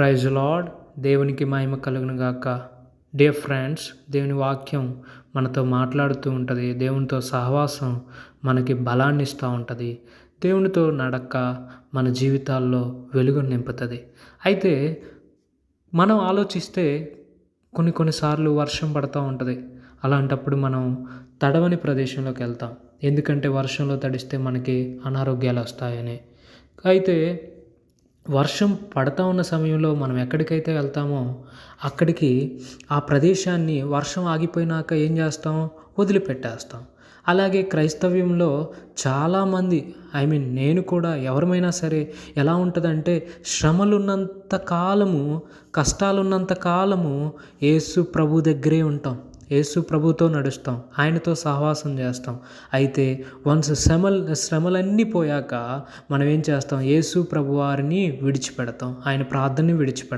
Praise lord. దేవునికి మహిమ కలుగును గాక. డియర్ ఫ్రెండ్స్ దేవుని వాక్యం మనతో మాట్లాడుతూ ఉంటుంది. దేవునితో సహవాసం మనకి బలాన్ని ఇస్తూ ఉంటుంది. దేవునితో నడక మన జీవితాల్లో వెలుగు నింపుతుంది. అయితే మనం ఆలోచిస్తే కొన్ని కొన్నిసార్లు వర్షం పడుతూ ఉంటుంది. అలాంటప్పుడు మనం తడవని ప్రదేశంలోకి వెళ్తాం. ఎందుకంటే వర్షంలో తడిస్తే మనకి అనారోగ్యాలు వస్తాయని. అయితే వర్షం పడతా ఉన్న సమయంలో మనం ఎక్కడికైతే వెళ్తామో అక్కడికి ఆ ప్రదేశాన్ని వర్షం ఆగిపోయినాక ఏం చేస్తాం? వదిలిపెట్టేస్తాం. అలాగే క్రైస్తవ్యంలో చాలామంది ఐ మీన్ నేను కూడా ఎవరమైనా సరే ఎలా ఉంటుందంటే శ్రమలున్నంత కాలము కష్టాలున్నంత కాలము యేసు ప్రభు దగ్గరే ఉంటాం. యేసు ప్రభుతో నడుస్తాం ఆయనతో సహవాసం చేస్తాం. అయితే వన్స్ శ్రమలు శ్రమలన్నీ పోయాక మనం ఏం చేస్తాం? యేసు ప్రభు వారిని విడిచిపెడతాం ఆయన ప్రార్థనని విడిచిపెడతాం.